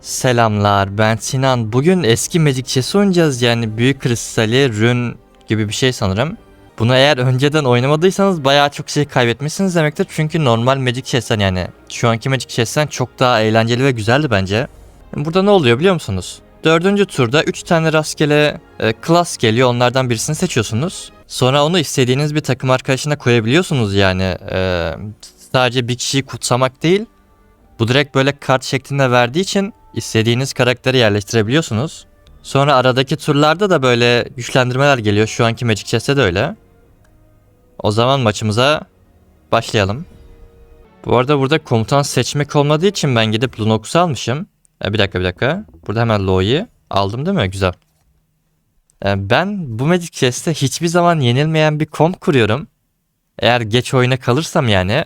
Selamlar ben Sinan. Bugün eski Magic Chess oynayacağız yani büyük kristali, rün gibi bir şey sanırım. Bunu eğer önceden oynamadıysanız bayağı çok şey kaybetmişsiniz demektir. Çünkü normal Magic Chess'ten yani şu anki Magic Chess'ten çok daha eğlenceli ve güzeldi bence. Burada ne oluyor biliyor musunuz? Dördüncü turda 3 tane rastgele e, class geliyor onlardan birisini seçiyorsunuz. Sonra onu istediğiniz bir takım arkadaşına koyabiliyorsunuz yani. E, sadece bir kişiyi kutsamak değil. Bu direkt böyle kart şeklinde verdiği için istediğiniz karakteri yerleştirebiliyorsunuz. Sonra aradaki turlarda da böyle güçlendirmeler geliyor. Şu anki Magic Chess'te de öyle. O zaman maçımıza başlayalım. Bu arada burada komutan seçmek olmadığı için ben gidip Lunox'u almışım. E, bir dakika bir dakika. Burada hemen Lo'yu aldım değil mi? Güzel. E, ben bu Magic Chess'te hiçbir zaman yenilmeyen bir komp kuruyorum. Eğer geç oyuna kalırsam yani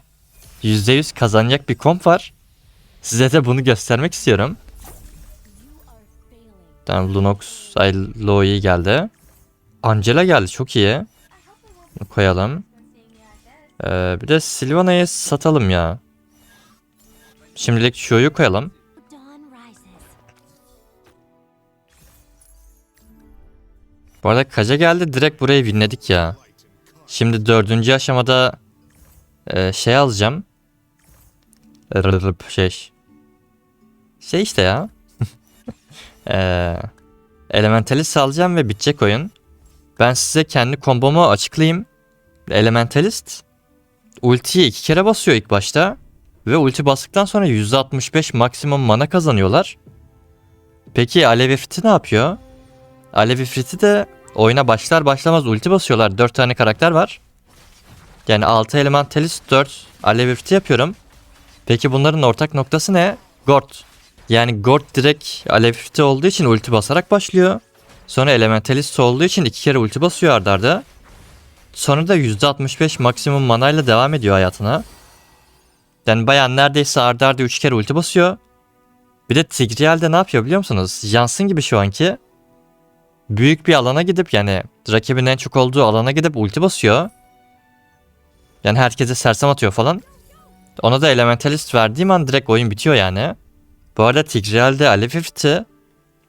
%100 kazanacak bir komp var. Size de bunu göstermek istiyorum. Tamam Lunox, ay Lo'i geldi. Angela geldi çok iyi. Bunu koyalım. Ee, bir de Sylvana'yı satalım ya. Şimdilik Shu'yu koyalım. Bu arada Kaja geldi direkt burayı winledik ya. Şimdi dördüncü aşamada e, şey alacağım. Rırırıp şey. Şey işte ya. E, Elementalist alacağım ve bitecek oyun. Ben size kendi kombomu açıklayayım. Elementalist ultiyi iki kere basıyor ilk başta. Ve ulti bastıktan sonra %65 maksimum mana kazanıyorlar. Peki Alev Ifrit'i ne yapıyor? Alev Ifrit'i de oyuna başlar başlamaz ulti basıyorlar. 4 tane karakter var. Yani 6 elementalist 4 Alev Ifrit'i yapıyorum. Peki bunların ortak noktası ne? Gord. Yani Gord direkt Alev Ifrit'i olduğu için ulti basarak başlıyor. Sonra elementalist olduğu için iki kere ulti basıyor ardarda. arda. Sonra da %65 maksimum manayla devam ediyor hayatına. Yani bayağı neredeyse ardarda arda 3 kere ulti basıyor. Bir de Tigreal de ne yapıyor biliyor musunuz? Jansın gibi şu anki büyük bir alana gidip yani rakibin en çok olduğu alana gidip ulti basıyor. Yani herkese sersem atıyor falan. Ona da elementalist verdiğim an direkt oyun bitiyor yani. Bu arada Tigreal'de Alev Ifrit'i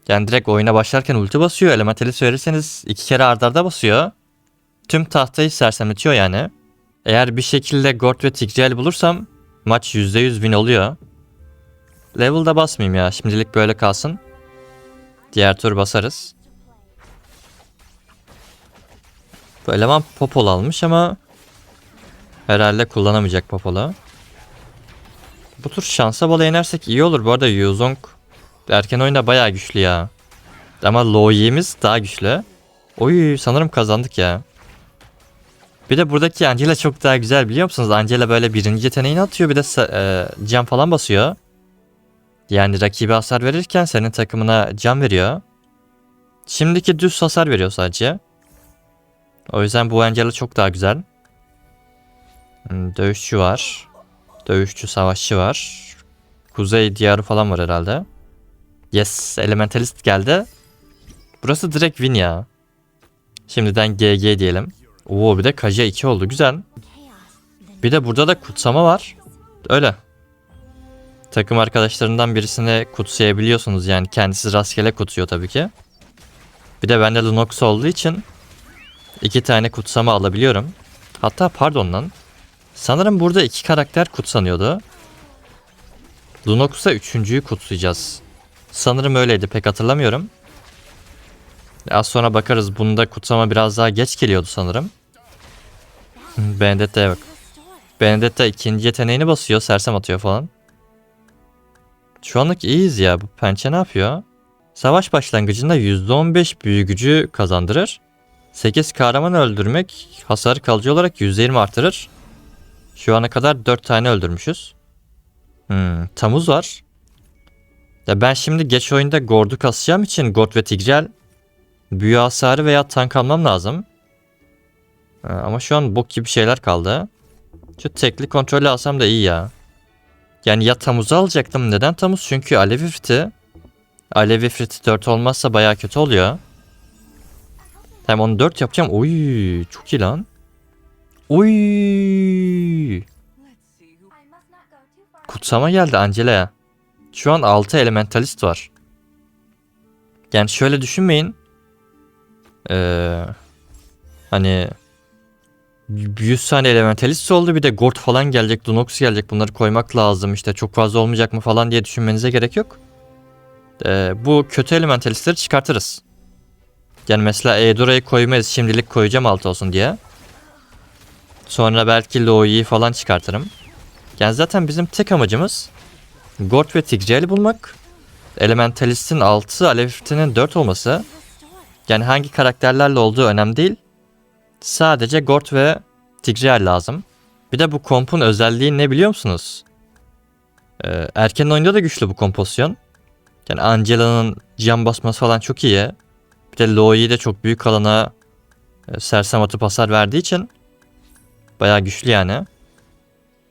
yani direkt oyuna başlarken ulti basıyor. Elementalist verirseniz iki kere ardarda arda basıyor. Tüm tahtayı sersemletiyor yani. Eğer bir şekilde Gord ve Tigreal bulursam maç %100 win oluyor. Level'da basmayayım ya. Şimdilik böyle kalsın. Diğer tur basarız. Bu eleman Popol almış ama herhalde kullanamayacak Popol'u. Bu tur şansa bala inersek iyi olur. Bu arada Yuzong erken oyunda bayağı güçlü ya. Ama Loi'miz daha güçlü. Oy sanırım kazandık ya. Bir de buradaki Angela çok daha güzel biliyor musunuz? Angela böyle birinci yeteneğini atıyor bir de e, can falan basıyor. Yani rakibe hasar verirken senin takımına can veriyor. Şimdiki düz hasar veriyor sadece. O yüzden bu Angela çok daha güzel. Hmm, Dövüşçü var. Dövüşçü savaşçı var. Kuzey diyarı falan var herhalde. Yes, Elementalist geldi. Burası direkt win ya. Şimdiden GG diyelim. Oo bir de Kaja 2 oldu güzel. Bir de burada da kutsama var. Öyle. Takım arkadaşlarından birisini kutsayabiliyorsunuz yani kendisi rastgele kutsuyor tabii ki. Bir de bende Lunox olduğu için iki tane kutsama alabiliyorum. Hatta pardon lan. Sanırım burada iki karakter kutsanıyordu. Lunox'a üçüncüyü kutsayacağız. Sanırım öyleydi pek hatırlamıyorum. Az sonra bakarız. Bunda kutsama biraz daha geç geliyordu sanırım. Hı, Benedetta'ya bak. Benedetta ikinci yeteneğini basıyor. Sersem atıyor falan. Şu anlık iyiyiz ya. Bu pençe ne yapıyor? Savaş başlangıcında %15 büyü gücü kazandırır. 8 kahraman öldürmek hasarı kalıcı olarak %20 artırır. Şu ana kadar 4 tane öldürmüşüz. Hmm, Tamuz var. Ya ben şimdi geç oyunda Gord'u kasacağım için Gord ve Tigreal büyü hasarı veya tank almam lazım. Ha, ama şu an bok gibi şeyler kaldı. Şu tekli kontrolü alsam da iyi ya. Yani ya Tamuz'u alacaktım. Neden Tamuz? Çünkü Alev İfrit'i. Alev İfrit'i 4 olmazsa baya kötü oluyor. Hem onu 4 yapacağım. Oy çok iyi lan. Oy. Kutsama geldi Angela'ya. Şu an 6 elementalist var. Yani şöyle düşünmeyin. Ee, hani 100 tane elementalist oldu bir de Gort falan gelecek, Lunox gelecek bunları koymak lazım işte çok fazla olmayacak mı falan diye düşünmenize gerek yok. Ee, bu kötü elementalistleri çıkartırız. Yani mesela Eudora'yı koymayız şimdilik koyacağım alt olsun diye. Sonra belki Loi'yi falan çıkartırım. Yani zaten bizim tek amacımız Gort ve Tigreal'i bulmak. Elementalist'in 6, Alevif'tinin 4 olması. Yani hangi karakterlerle olduğu önemli değil. Sadece Gort ve Tigreal lazım. Bir de bu kompun özelliği ne biliyor musunuz? Ee, erken oyunda da güçlü bu kompozisyon. Yani Angela'nın can basması falan çok iyi. Bir de Loi'yi de çok büyük alana e, sersem atıp hasar verdiği için bayağı güçlü yani.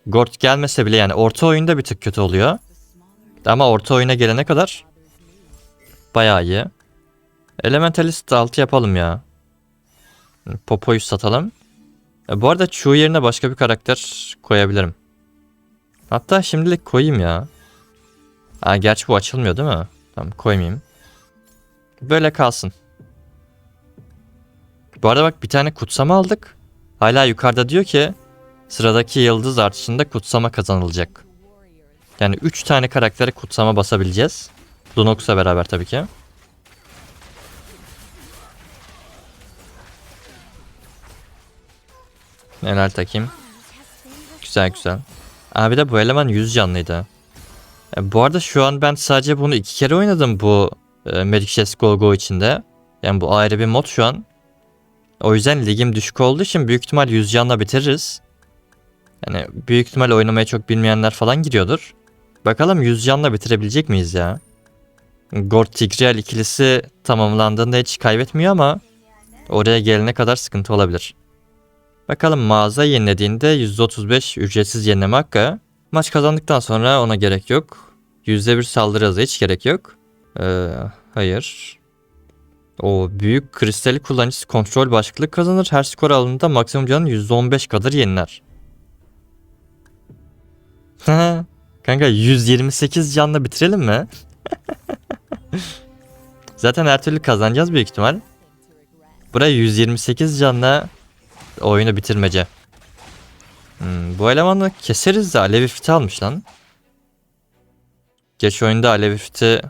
Gort gelmese bile yani orta oyunda bir tık kötü oluyor. Ama orta oyuna gelene kadar bayağı iyi. Elementalist 6 yapalım ya. Popo'yu satalım. E, bu arada Chu yerine başka bir karakter koyabilirim. Hatta şimdilik koyayım ya. Ha, gerçi bu açılmıyor değil mi? Tamam koymayayım. Böyle kalsın. Bu arada bak bir tane kutsama aldık. Hala yukarıda diyor ki sıradaki yıldız artışında kutsama kazanılacak. Yani 3 tane karaktere kutsama basabileceğiz. Lunox'la beraber tabii ki. Helal takayım. Güzel güzel. Abi de bu eleman 100 canlıydı. E, bu arada şu an ben sadece bunu iki kere oynadım bu e, Magic Chess Go Go içinde. Yani bu ayrı bir mod şu an. O yüzden ligim düşük olduğu için büyük ihtimal 100 canla bitiririz. Yani büyük ihtimal oynamayı çok bilmeyenler falan giriyordur. Bakalım 100 canla bitirebilecek miyiz ya? Gord Tigreal ikilisi tamamlandığında hiç kaybetmiyor ama oraya gelene kadar sıkıntı olabilir. Bakalım mağaza yenilediğinde %35 ücretsiz yenileme hakkı. Maç kazandıktan sonra ona gerek yok. %1 saldırı hızı hiç gerek yok. Ee, hayır. O büyük kristali kullanıcısı kontrol başlıklık kazanır. Her skor alanında maksimum canın %15 kadar yeniler. Kanka 128 canla bitirelim mi? Zaten her türlü kazanacağız büyük ihtimal. Buraya 128 canla oyunu bitirmece. Hmm, bu elemanı keseriz de Alevi Fiti almış lan. Geç oyunda Alevi Fiti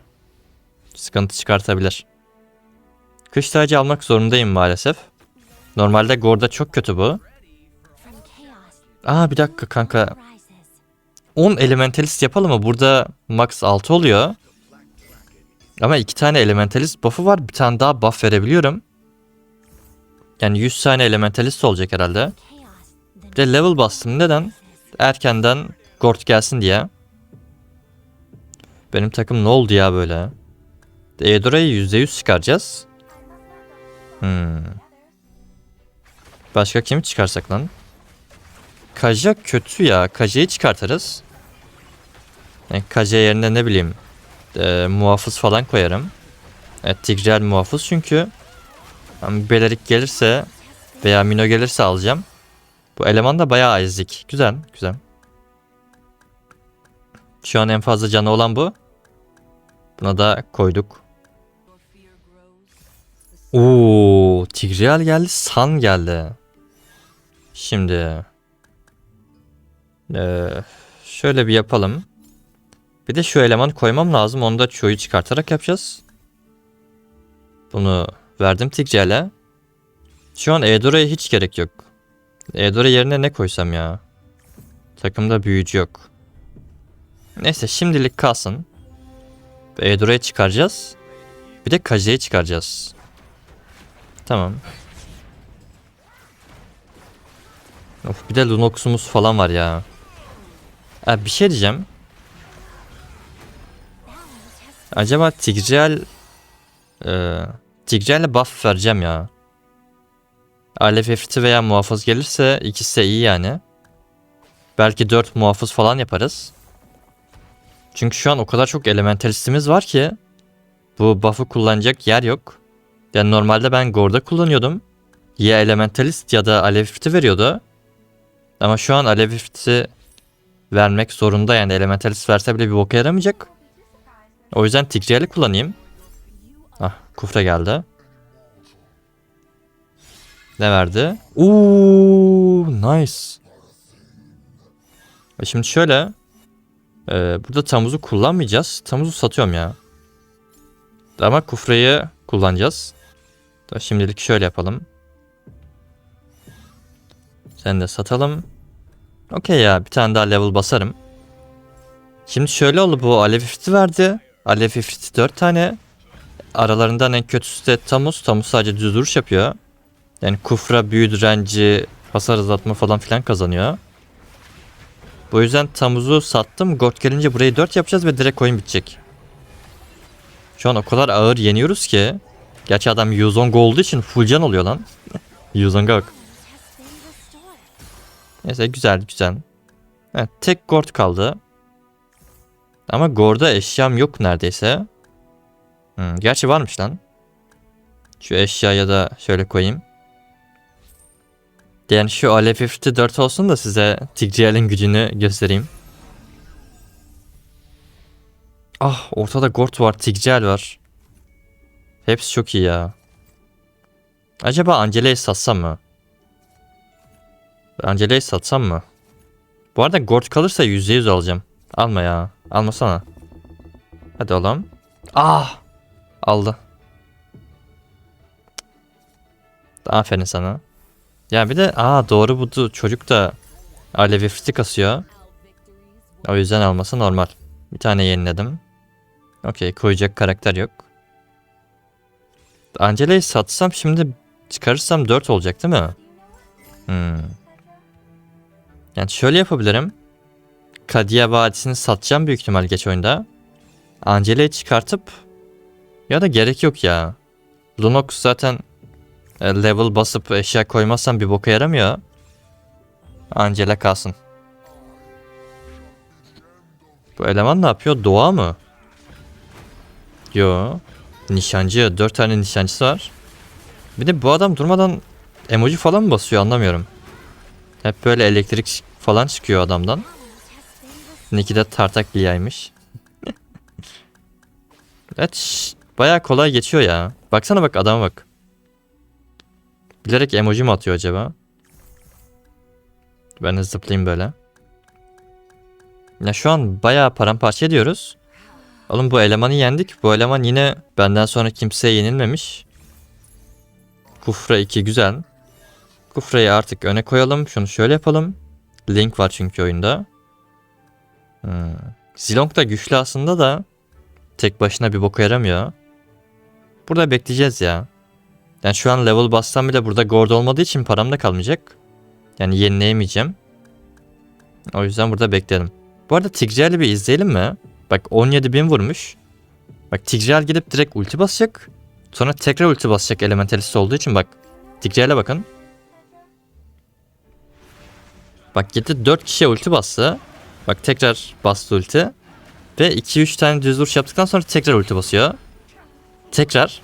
sıkıntı çıkartabilir. Kış tacı almak zorundayım maalesef. Normalde Gor'da çok kötü bu. Aa bir dakika kanka. 10 elementalist yapalım mı? Burada max 6 oluyor. Ama 2 tane elementalist buff'u var. Bir tane daha buff verebiliyorum. Yani 100 tane elementalist olacak herhalde. Bir de level bastım. Neden? Erkenden Gord gelsin diye. Benim takım ne oldu ya böyle? Eudora'yı %100 çıkaracağız. Hmm. Başka kimi çıkarsak lan? Kaja kötü ya. Kaja'yı çıkartırız. Yani Kaja yerine ne bileyim e, muhafız falan koyarım. Evet Tigreal muhafız çünkü yani Belerik gelirse veya Mino gelirse alacağım. Bu eleman da bayağı ezik. Güzel, güzel. Şu an en fazla canı olan bu. Buna da koyduk. Oo, Tigreal geldi, San geldi. Şimdi ee, şöyle bir yapalım. Bir de şu eleman koymam lazım. Onu da çoğu çıkartarak yapacağız. Bunu verdim Tigreal'e. Şu an Eudora'ya hiç gerek yok. Eudora yerine ne koysam ya? Takımda büyücü yok. Neyse şimdilik kalsın. Eudora'yı çıkaracağız. Bir de Kaje'yi çıkaracağız. Tamam. Of bir de Lunox'umuz falan var ya. Ha, bir şey diyeceğim. Acaba Tigreal e, Tigreal'e buff vereceğim ya. Alef Efti veya muhafız gelirse ikisi de iyi yani. Belki 4 muhafız falan yaparız. Çünkü şu an o kadar çok elementalistimiz var ki bu buff'ı kullanacak yer yok. Yani normalde ben Gor'da kullanıyordum. Ya elementalist ya da alev ifti veriyordu. Ama şu an alev ifti vermek zorunda yani elementalist verse bile bir boka yaramayacak. O yüzden Tigreal'i kullanayım. Ah kufra geldi. Ne verdi? Uuu nice. E Şimdi şöyle. e, burada tamuzu kullanmayacağız. Tamuzu satıyorum ya. Ama kufrayı kullanacağız. Da şimdilik şöyle yapalım. Sen de satalım. Okey ya bir tane daha level basarım. Şimdi şöyle oldu bu alev ifriti verdi. Alev ifriti 4 tane. Aralarından en kötüsü de Tamus. Tamus sadece düz duruş yapıyor. Yani kufra, büyü direnci, hasar azaltma falan filan kazanıyor. Bu yüzden Tamuz'u sattım. Gort gelince burayı 4 yapacağız ve direkt oyun bitecek. Şu an o kadar ağır yeniyoruz ki. Gerçi adam Yuzong olduğu için full can oluyor lan. Yuzong'a bak. Neyse güzel güzel. Evet, tek Gord kaldı. Ama Gord'a eşyam yok neredeyse. Hmm, gerçi varmış lan. Şu eşyaya da şöyle koyayım. Yani şu Alev 54 olsun da size Tigreal'in gücünü göstereyim. Ah ortada Gort var, Tigreal var. Hepsi çok iyi ya. Acaba Angela'yı satsam mı? Angela'yı satsam mı? Bu arada Gort kalırsa %100 alacağım. Alma ya. Almasana. Hadi oğlum. Ah! Aldı. Aferin sana. Ya bir de aa doğru bu çocuk da Alevi fıstı kasıyor. O yüzden alması normal. Bir tane yeniledim. Okey koyacak karakter yok. Angela'yı satsam şimdi çıkarırsam 4 olacak değil mi? Hmm. Yani şöyle yapabilirim. Kadia Vadisi'ni satacağım büyük ihtimal geç oyunda. Angela'yı çıkartıp ya da gerek yok ya. Lunox zaten e, level basıp eşya koymazsan bir boka yaramıyor. Angela kalsın. Bu eleman ne yapıyor? Doğa mı? Yo. Nişancı. Dört tane nişancısı var. Bir de bu adam durmadan emoji falan mı basıyor anlamıyorum. Hep böyle elektrik falan çıkıyor adamdan. Niki de tartak liyaymış. evet şş, bayağı kolay geçiyor ya. Baksana bak adama bak. Bilerek emoji mi atıyor acaba? Ben de zıplayayım böyle. Ya şu an bayağı paramparça ediyoruz. Oğlum bu elemanı yendik. Bu eleman yine benden sonra kimseye yenilmemiş. Kufra 2 güzel. Kufra'yı artık öne koyalım. Şunu şöyle yapalım. Link var çünkü oyunda. Hmm. Zilong da güçlü aslında da tek başına bir boka yaramıyor. Burada bekleyeceğiz ya. Yani şu an level bassam bile burada Gord olmadığı için param da kalmayacak. Yani yenileyemeyeceğim. O yüzden burada bekleyelim. Bu arada Tigreal'i bir izleyelim mi? Bak 17 bin vurmuş. Bak Tigreal gidip direkt ulti basacak. Sonra tekrar ulti basacak elementalist olduğu için bak. Tigreal'e bakın. Bak gitti 4 kişiye ulti bastı. Bak tekrar bastı ulti. Ve 2-3 tane düz vuruş yaptıktan sonra tekrar ulti basıyor. Tekrar.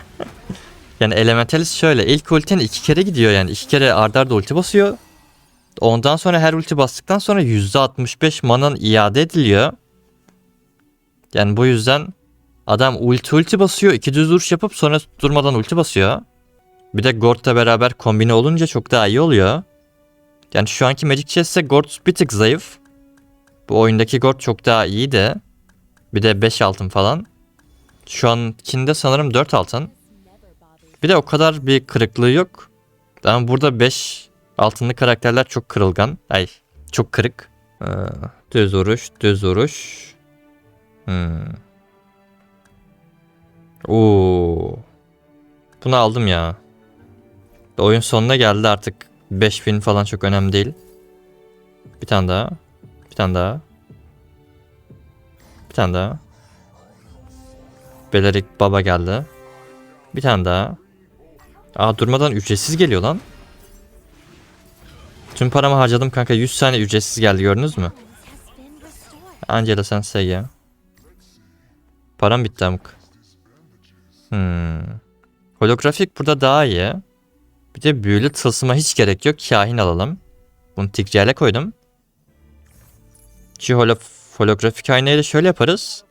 yani elementalist şöyle ilk ultinin iki kere gidiyor yani. iki kere ardarda arda ulti basıyor. Ondan sonra her ulti bastıktan sonra %65 manan iade ediliyor. Yani bu yüzden adam ulti ulti basıyor. iki düz vuruş yapıp sonra durmadan ulti basıyor. Bir de Gord'la beraber kombine olunca çok daha iyi oluyor. Yani şu anki Magic Chess'te Gord bir tık zayıf. Bu oyundaki Gord çok daha iyi de. Bir de 5 altın falan. Şu ankinde sanırım 4 altın. Bir de o kadar bir kırıklığı yok. Ama burada 5 altınlı karakterler çok kırılgan. Ay çok kırık. Ee, düz vuruş, düz vuruş. Oo. Bunu aldım ya. Oyun sonuna geldi artık. 5000 falan çok önemli değil. Bir tane daha. Bir tane daha. Bir tane daha. Belerik baba geldi. Bir tane daha. Aa durmadan ücretsiz geliyor lan. Tüm paramı harcadım kanka 100 tane ücretsiz geldi gördünüz mü? Angela sen say ya. Param bitti amk. Hmm. Holografik burada daha iyi. Bir de büyülü tılsıma hiç gerek yok. Kahin alalım. Bunu Tigreal'e koydum. Şu holo holografik aynayı da şöyle yaparız.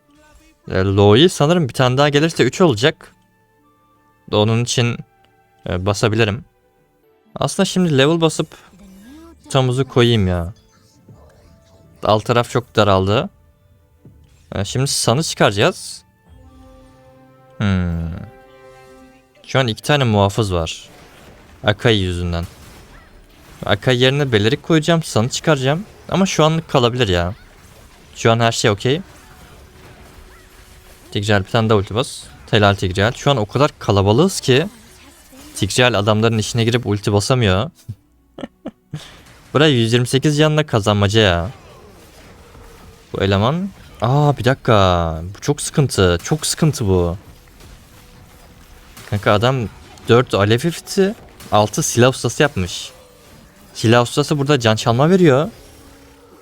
E, Low'yu sanırım bir tane daha gelirse 3 olacak. Onun için e, basabilirim. Aslında şimdi level basıp tamuzu koyayım ya. Alt taraf çok daraldı. E, şimdi sanı çıkaracağız. Hmm. Şu an iki tane muhafız var. Akai yüzünden. Akai yerine belirik koyacağım, sanı çıkaracağım. Ama şu anlık kalabilir ya. Şu an her şey okey. Tigreal bir tane daha ulti bas. Telal Tigreal. Şu an o kadar kalabalığız ki Tigreal adamların içine girip ulti basamıyor. Buraya 128 canla kazanmaca ya. Bu eleman. Aa bir dakika. Bu çok sıkıntı. Çok sıkıntı bu. Kanka adam 4 alev ifti. 6 silah ustası yapmış. Silah ustası burada can çalma veriyor.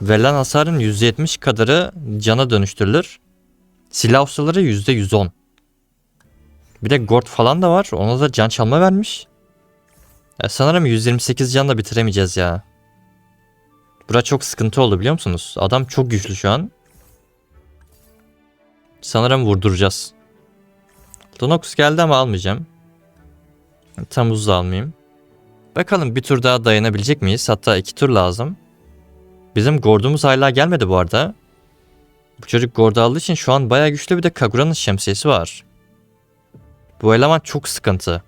Verilen hasarın %70 kadarı cana dönüştürülür. Silah ustaları %110. Bir de Gord falan da var. Ona da can çalma vermiş. Ya sanırım 128 canla bitiremeyeceğiz ya. Bura çok sıkıntı oldu biliyor musunuz? Adam çok güçlü şu an. Sanırım vurduracağız. Lunox geldi ama almayacağım. Tamuz da almayayım. Bakalım bir tur daha dayanabilecek miyiz? Hatta iki tur lazım. Bizim Gord'umuz hala gelmedi bu arada. Bu çocuk Gord'u aldığı için şu an bayağı güçlü bir de Kagura'nın şemsiyesi var. Bu eleman çok sıkıntı.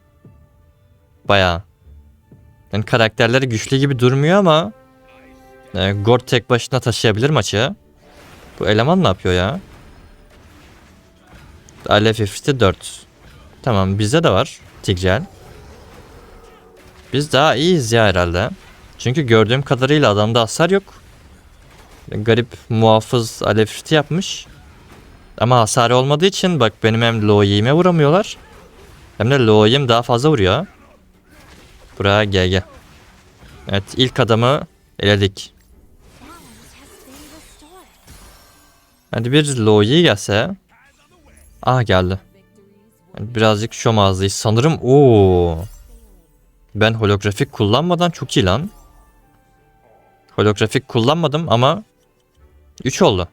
Bayağı. Yani karakterleri güçlü gibi durmuyor ama e, Gord tek başına taşıyabilir maçı. Bu eleman ne yapıyor ya? Alev Ifrit'i 4. Tamam bizde de var Tigreal. Biz daha iyiyiz ya herhalde. Çünkü gördüğüm kadarıyla adamda hasar yok. Garip muhafız Alev Ifrit'i yapmış. Ama hasarı olmadığı için bak benim hem low vuramıyorlar. Hem de low daha fazla vuruyor. Buraya GG. Evet ilk adamı eledik. Hadi bir low gelse. Ah geldi. Birazcık şom ağzıyız. Sanırım o. Ben holografik kullanmadan çok iyi lan. Holografik kullanmadım ama 3 oldu.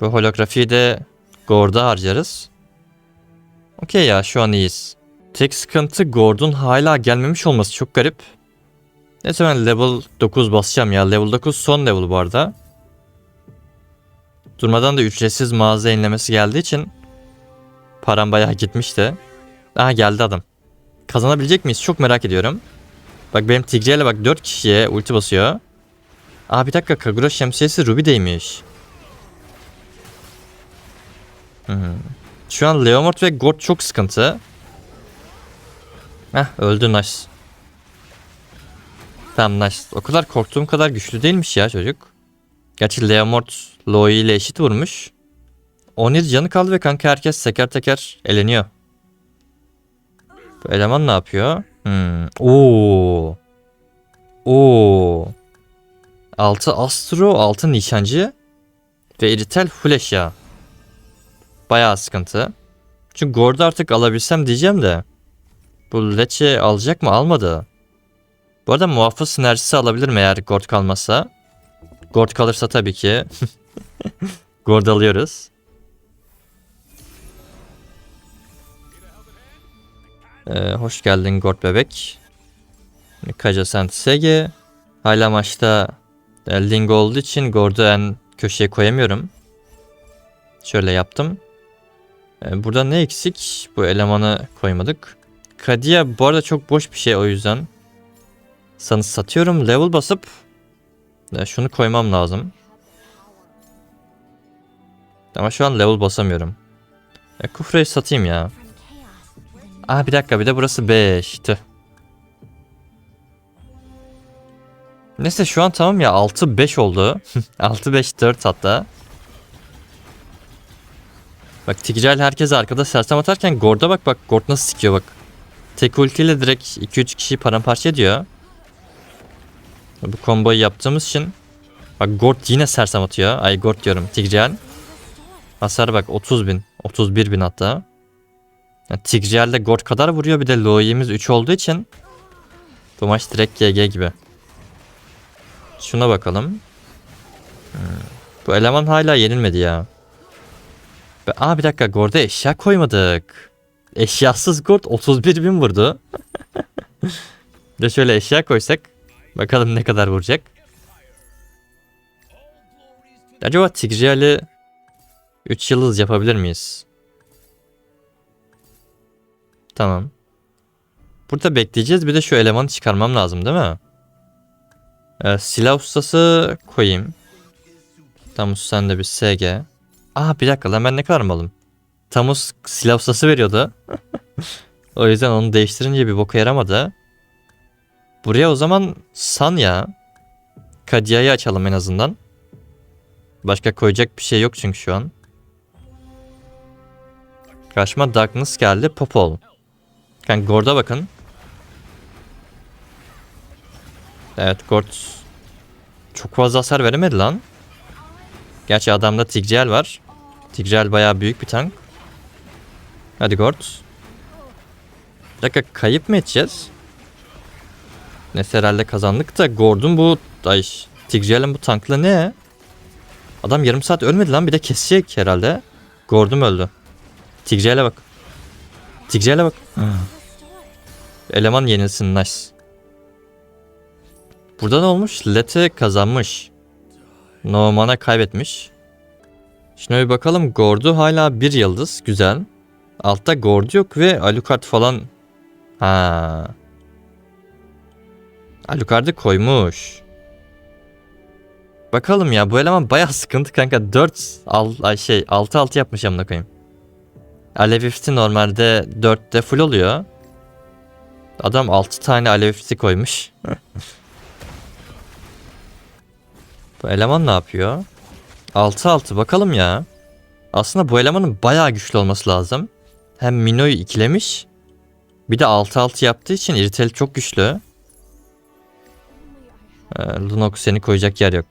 Bu holografiyi de Gord'a harcarız. Okey ya şu an iyiyiz. Tek sıkıntı Gord'un hala gelmemiş olması çok garip. Neyse ben level 9 basacağım ya. Level 9 son level bu arada. Durmadan da ücretsiz mağaza yenilemesi geldiği için param bayağı gitmişti. Aha geldi adam. Kazanabilecek miyiz? Çok merak ediyorum. Bak benim Tigre'yle bak 4 kişiye ulti basıyor. Aa bir dakika Kagura şemsiyesi Ruby'deymiş. Hı. Şu an Leomord ve Gord çok sıkıntı. Heh öldü nice. Tamam nice. O kadar korktuğum kadar güçlü değilmiş ya çocuk. Gerçi Leomord Loi ile eşit vurmuş. 17 canı kaldı ve kanka herkes teker teker eleniyor. Bu eleman ne yapıyor? Hmm. Oo. Oo. 6 Astro, 6 Nişancı ve Eritel full eşya. Bayağı sıkıntı. Çünkü Gord'u artık alabilsem diyeceğim de. Bu Leche alacak mı? Almadı. Bu arada muhafız sinerjisi alabilirim eğer Gord kalmazsa. Gord kalırsa tabii ki. Gord alıyoruz. Ee, hoş geldin Gord bebek. Kaja Sent Sege. Hala maçta Ling olduğu için Gord'u en köşeye koyamıyorum. Şöyle yaptım. Ee, burada ne eksik? Bu elemanı koymadık. Kadia bu arada çok boş bir şey o yüzden. Sana satıyorum. Level basıp e, şunu koymam lazım. Ama şu an level basamıyorum. E, Kufra'yı satayım ya. Aa bir dakika bir de burası 5. Tüh. Neyse şu an tamam ya 6-5 oldu. 6-5-4 hatta. Bak Tigreal herkes arkada sersem atarken Gord'a bak bak Gord nasıl sikiyor bak. Tek ultiyle direkt 2-3 kişiyi paramparça ediyor. Bu komboyu yaptığımız için Bak Gord yine sersem atıyor. Ay Gord diyorum Tigreal. Hasar bak 30 bin. 31 bin hatta. Yani Tigreal de Gord kadar vuruyor. Bir de Loi'miz 3 olduğu için bu maç direkt GG gibi. Şuna bakalım. Hmm. Bu eleman hala yenilmedi ya. Be- Aa bir dakika Gord'a eşya koymadık. Eşyasız Gord 31 bin vurdu. de şöyle eşya koysak. Bakalım ne kadar vuracak. Acaba Tigreal'i 3 yıldız yapabilir miyiz? Tamam. Burada bekleyeceğiz. Bir de şu elemanı çıkarmam lazım değil mi? Ee, silah ustası koyayım. Tamus sen de bir SG. Aa bir dakika lan ben ne kadar malım? Tamus silah ustası veriyordu. o yüzden onu değiştirince bir boka yaramadı. Buraya o zaman San ya. Kadia'yı açalım en azından. Başka koyacak bir şey yok çünkü şu an. Karşıma Darkness geldi. Popol. Yani Gord'a bakın. Evet Gord çok fazla hasar veremedi lan. Gerçi adamda Tigreal var. Tigreal bayağı büyük bir tank. Hadi Gord. Bir dakika kayıp mı edeceğiz? Neyse herhalde kazandık da Gord'un bu ay Tigreal'in bu tankla ne? Adam yarım saat ölmedi lan bir de kesecek herhalde. Gord'um öldü. Tigreal'e bak. Tigreal'e bak. Eleman yenilsin nice. Burada ne olmuş? Lete kazanmış. Norman'a kaybetmiş. Şimdi bir bakalım Gord'u hala bir yıldız. Güzel. Altta Gord yok ve Alucard falan. Ha. Alucard'ı koymuş. Bakalım ya bu eleman bayağı sıkıntı kanka. 4 al şey 6 6 yapmış amına koyayım. Alev normalde 4'te full oluyor. Adam 6 tane alev ifti koymuş. bu eleman ne yapıyor? 6 6 bakalım ya. Aslında bu elemanın bayağı güçlü olması lazım. Hem Mino'yu ikilemiş. Bir de 6 6 yaptığı için Irritel çok güçlü. Ee, Lunox seni koyacak yer yok.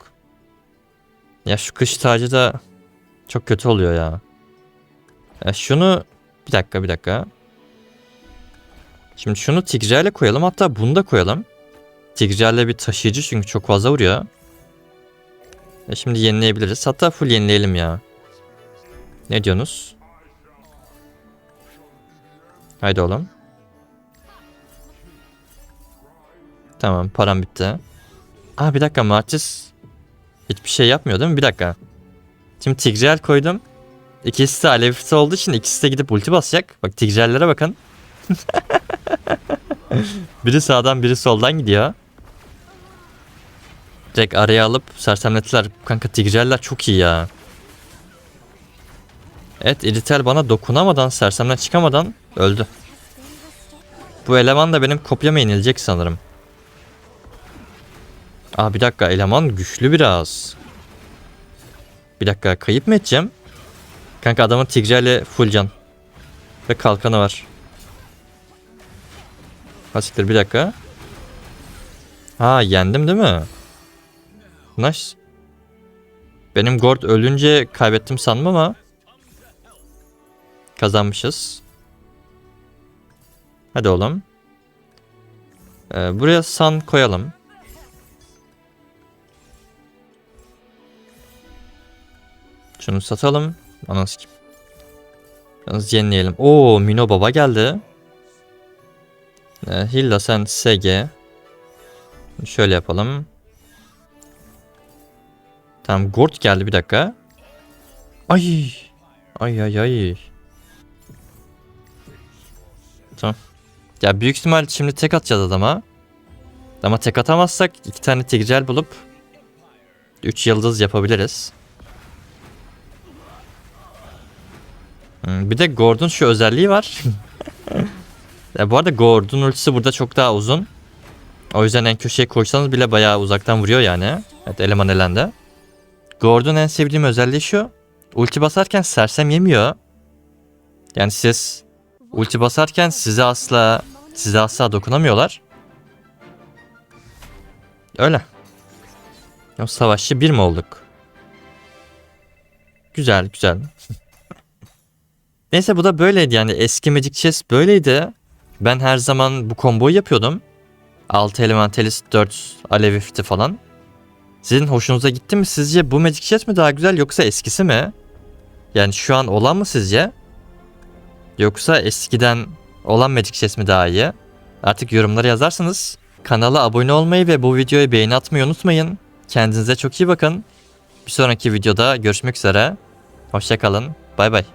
Ya şu kış tacı da çok kötü oluyor ya. ya şunu bir dakika bir dakika. Şimdi şunu Tigreal'e koyalım hatta bunu da koyalım. Tigreal'le bir taşıyıcı çünkü çok fazla vuruyor. Ya şimdi yenileyebiliriz. Hatta full yenileyelim ya. Ne diyorsunuz? Haydi oğlum. Tamam param bitti. Aa bir dakika Martis hiçbir şey yapmıyor değil mi? Bir dakika. Şimdi Tigreal koydum. İkisi de alevisi olduğu için ikisi de gidip ulti basacak. Bak Tigreal'lere bakın. biri sağdan biri soldan gidiyor. Direkt araya alıp sersemlettiler. Kanka Tigreal'ler çok iyi ya. Evet Irritel bana dokunamadan sersemden çıkamadan öldü. Bu eleman da benim kopyama inilecek sanırım. Aa bir dakika eleman güçlü biraz. Bir dakika kayıp mı edeceğim? Kanka adamın Tigreal'i full can. Ve kalkanı var. Hasiktir bir dakika. Ha yendim değil mi? Nice. Benim Gord ölünce kaybettim sandım ama kazanmışız. Hadi oğlum. Ee, buraya san koyalım. Şunu satalım. Anası kim? Yalnız yenileyelim. Oo Mino Baba geldi. Ee, Hilda sen SG. Şöyle yapalım. Tamam Gord geldi bir dakika. Ay. Ay ay ay. Tamam. Ya büyük ihtimal şimdi tek atacağız adama. Ama tek atamazsak iki tane tigreal bulup 3 yıldız yapabiliriz. Hmm, Bir de Gordon şu özelliği var. ya bu arada Gordon ultisi burada çok daha uzun. O yüzden en köşeye koysanız bile bayağı uzaktan vuruyor yani. Evet eleman elendi. Gordon en sevdiğim özelliği şu. Ulti basarken sersem yemiyor. Yani siz ulti basarken size asla size asla dokunamıyorlar. Öyle. O savaşçı bir mi olduk? Güzel güzel. Neyse bu da böyleydi yani eski Magic Chess böyleydi. Ben her zaman bu komboyu yapıyordum. 6 Elementalist 4 Alev Ifti falan. Sizin hoşunuza gitti mi sizce bu Magic Chess mi daha güzel yoksa eskisi mi? Yani şu an olan mı sizce? Yoksa eskiden olan Magic Chess mi daha iyi? Artık yorumlara yazarsınız. Kanala abone olmayı ve bu videoya beğeni atmayı unutmayın. Kendinize çok iyi bakın. Bir sonraki videoda görüşmek üzere. Hoşçakalın. Bay bay.